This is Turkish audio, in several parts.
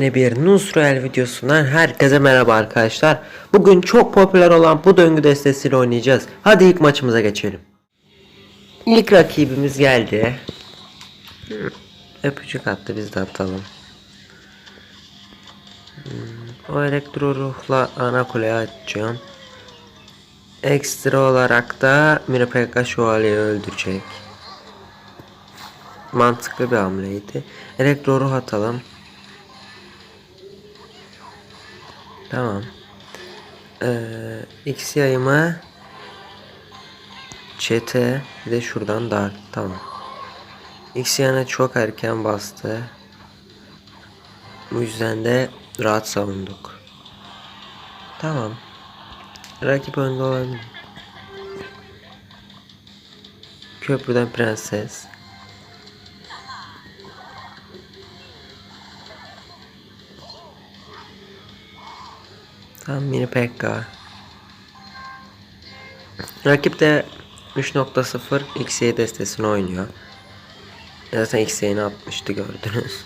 Yepyeni bir Nusrael videosundan herkese merhaba arkadaşlar. Bugün çok popüler olan bu döngü destesiyle oynayacağız. Hadi ilk maçımıza geçelim. İlk rakibimiz geldi. Öpücük attı biz de atalım. Hmm, O elektro ruhla ana kuleye atacağım. Ekstra olarak da Mirapeka Şövalye'yi öldürecek. Mantıklı bir hamleydi. Elektro ruh atalım. Tamam. Ee, X yayımı çete bir de şuradan dar. Tamam. X yana çok erken bastı. Bu yüzden de rahat savunduk. Tamam. Rakip önde olabilir. Köprüden prenses. Mini Pekka. Rakip de 3.0 XY destesini oynuyor. Zaten XY'ni atmıştı gördünüz.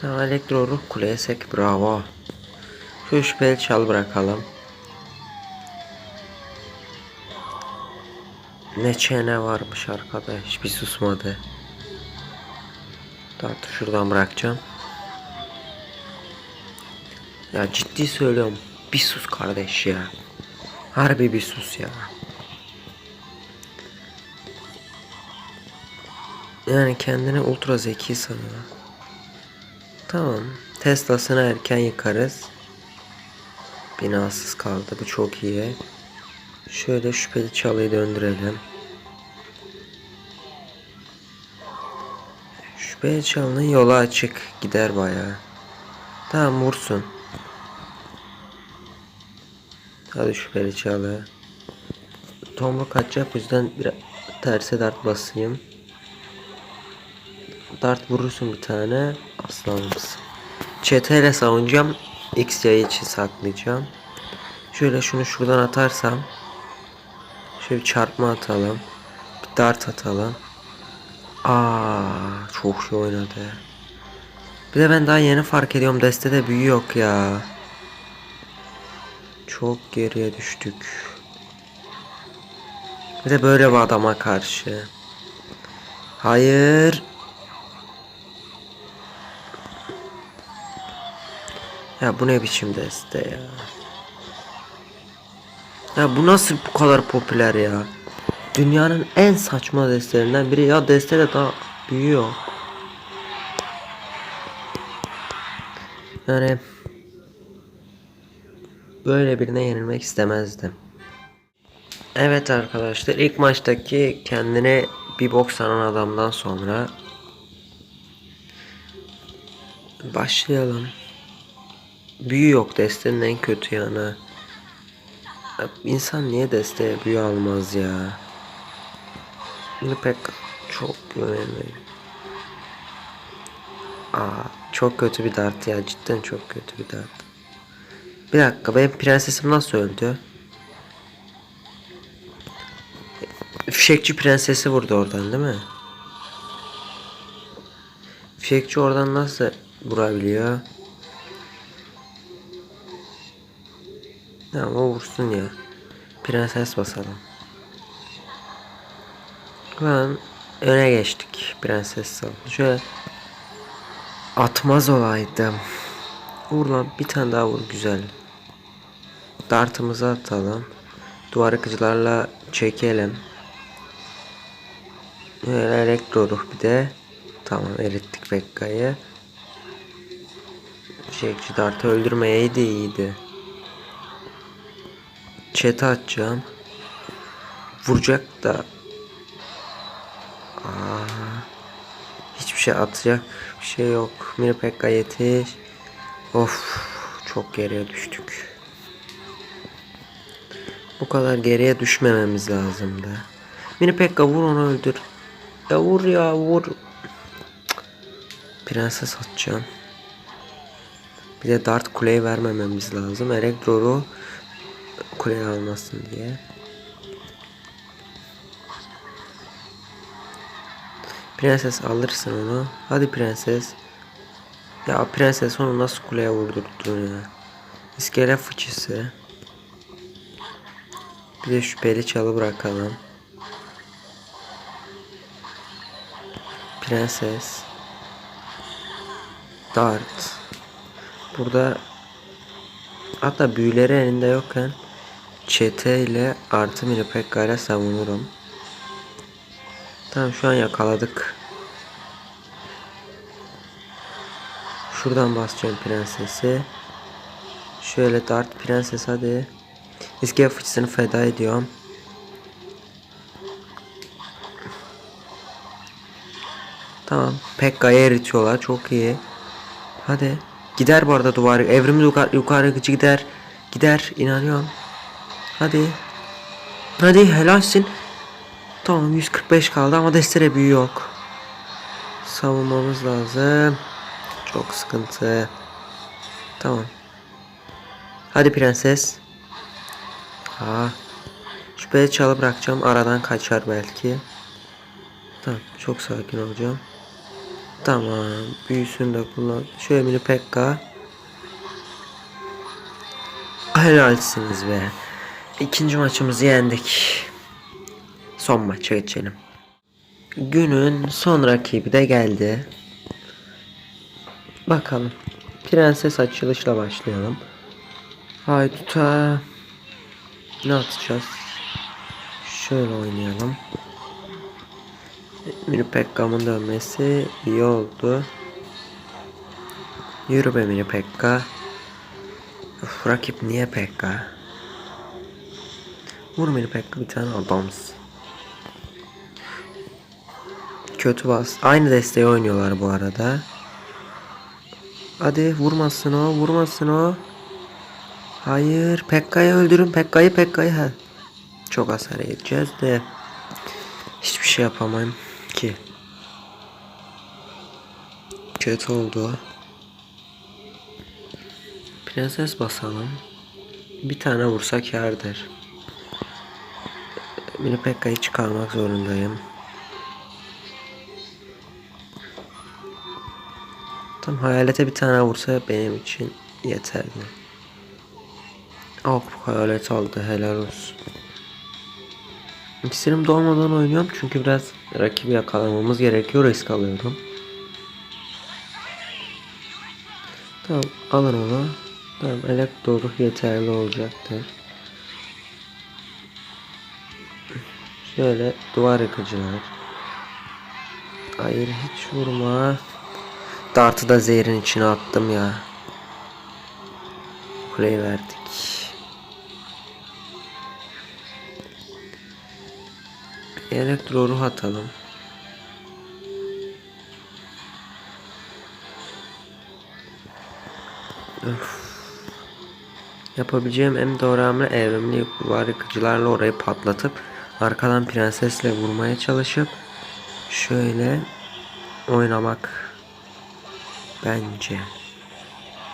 Tamam elektro ruh kuleye bravo. Şu şüpheli çal bırakalım. Ne çene varmış arkadaş bir susmadı. Dartı şuradan bırakacağım. Ya ciddi söylüyorum. Bir sus kardeş ya. Harbi bir sus ya. Yani kendini ultra zeki sanıyor. Tamam. Tesla'sını erken yıkarız. Binasız kaldı. Bu çok iyi. Şöyle şüpheli çalıyı döndürelim. Şüpheli çalının yolu açık. Gider bayağı. Tamam vursun. Hadi şüpheli çalı. Tomruk kaçacak o yüzden biraz terse dart basayım. Dart vurursun bir tane aslanımız. Çeteyle savunacağım. X yayı için saklayacağım. Şöyle şunu şuradan atarsam. Şöyle bir çarpma atalım. Bir dart atalım. Aa, çok şey oynadı. Bir de ben daha yeni fark ediyorum destede büyü yok ya. Çok geriye düştük. Bir de böyle bir adama karşı. Hayır. Ya bu ne biçim deste ya. Ya bu nasıl bu kadar popüler ya. Dünyanın en saçma destelerinden biri ya destede daha büyüyor. Yani böyle birine yenilmek istemezdim. Evet arkadaşlar ilk maçtaki kendine bir bok sanan adamdan sonra başlayalım. Büyü yok destenin en kötü yanı. Ya İnsan niye desteğe büyü almaz ya? Bunu pek çok güvenli. Aa, çok kötü bir dart ya cidden çok kötü bir dart. Bir dakika benim prensesim nasıl öldü? Fişekçi prensesi vurdu oradan değil mi? Fişekçi oradan nasıl vurabiliyor? Tamam o vursun ya. Prenses basalım. Şu an öne geçtik. Prenses saldı. Şöyle atmaz olaydım. Vur lan bir tane daha vur güzel. Dartımızı atalım. Duvar akıcılarla çekelim. Böyle elektro ruh bir de. Tamam erittik Bekka'yı. Şekçi dartı öldürmeyeydi iyiydi. Chat'e atacağım. Vuracak da. Aa, hiçbir şey atacak bir şey yok. Mini Pekka yetiş. Of çok geriye düştük. Bu kadar geriye düşmememiz lazımdı. Mini Pekka vur onu öldür. Ya vur ya vur. Prenses atacağım. Bir de dart kuleyi vermememiz lazım. Elektroru kuleyi almasın diye. Prenses alırsın onu. Hadi prenses. Ya prenses onu nasıl kuleye vurdurttun ya. İskele fıçısı. Bir de şüpheli çalı bırakalım. Prenses. Dart. Burada hatta büyüleri elinde yokken çete ile artı mini pekka ile savunurum. Tamam şu an yakaladık. Şuradan basacağım prensesi. Şöyle dart prenses hadi. İskele fıçısını feda ediyorum. Tamam. Pekka'yı eritiyorlar. Çok iyi. Hadi. Gider bu arada duvarı. Evrim yukarı, yukarı gider. Gider. inanıyorum. Hadi. Hadi helalsin. Tamam 145 kaldı ama destere büyü yok. Savunmamız lazım. Çok sıkıntı. Tamam. Hadi prenses. Ha. Şüpheli çalı bırakacağım. Aradan kaçar belki. Tamam. Çok sakin olacağım. Tamam. Büyüsünü de kullan. Şöyle mini pekka. Helalsiniz be. İkinci maçımızı yendik. Son maça geçelim. Günün son rakibi de geldi. Bakalım. Prenses açılışla başlayalım. Hayduta. Ne atacağız? Şöyle oynayalım. Mini Pekka'mın dönmesi iyi oldu. Yürü be Mini Pekka. Rakip niye Pekka? Vur Mini bir tane adamsın. Kötü bas. Aynı desteği oynuyorlar bu arada. Hadi vurmasın o, vurmasın o. Hayır, Pekka'yı öldürün. Pekka'yı, Pekka'yı. Ha. Çok hasar yiyeceğiz de. Hiçbir şey yapamam ki. Kötü oldu. Prenses basalım. Bir tane vursak yardır. Mini Pekka'yı çıkarmak zorundayım. Tam hayalete bir tane vursa benim için yeterli. Bu hayalet aldı helal olsun. İksirim dolmadan oynuyorum çünkü biraz rakibi yakalamamız gerekiyor risk alıyorum. Tamam alın onu. Tamam elektro yeterli olacaktır. Şöyle duvar yıkıcılar. Hayır hiç vurma. Dartı da zehrin içine attım ya. Kuleyi verdik. Elektro ruh atalım. Öf. Yapabileceğim en doğru hamle evrimli duvar yıkıcılarla orayı patlatıp arkadan prensesle vurmaya çalışıp şöyle oynamak bence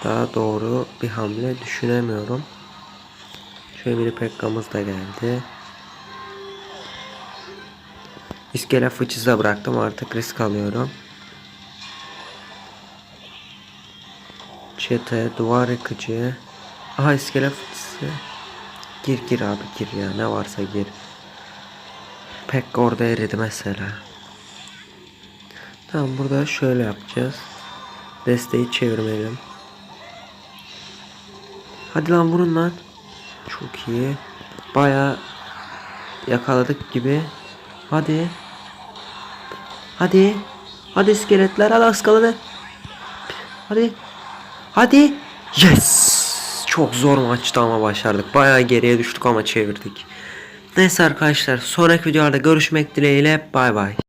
daha doğru bir hamle düşünemiyorum. Şöyle bir pekkamız da geldi. İskele fıçısı bıraktım artık risk alıyorum. Çete, duvar yıkıcı. Aha iskele fıçısı. Gir gir abi gir ya ne varsa gir. Pekka orada eridi mesela. Tamam burada şöyle yapacağız. Desteği çevirmeyelim. Hadi lan vurun lan. Çok iyi. Baya yakaladık gibi. Hadi. Hadi. Hadi iskeletler hadi askaladı. Hadi. Hadi. Yes. Çok zor maçtı ama başardık. Baya geriye düştük ama çevirdik. Neyse arkadaşlar sonraki videolarda görüşmek dileğiyle bay bay.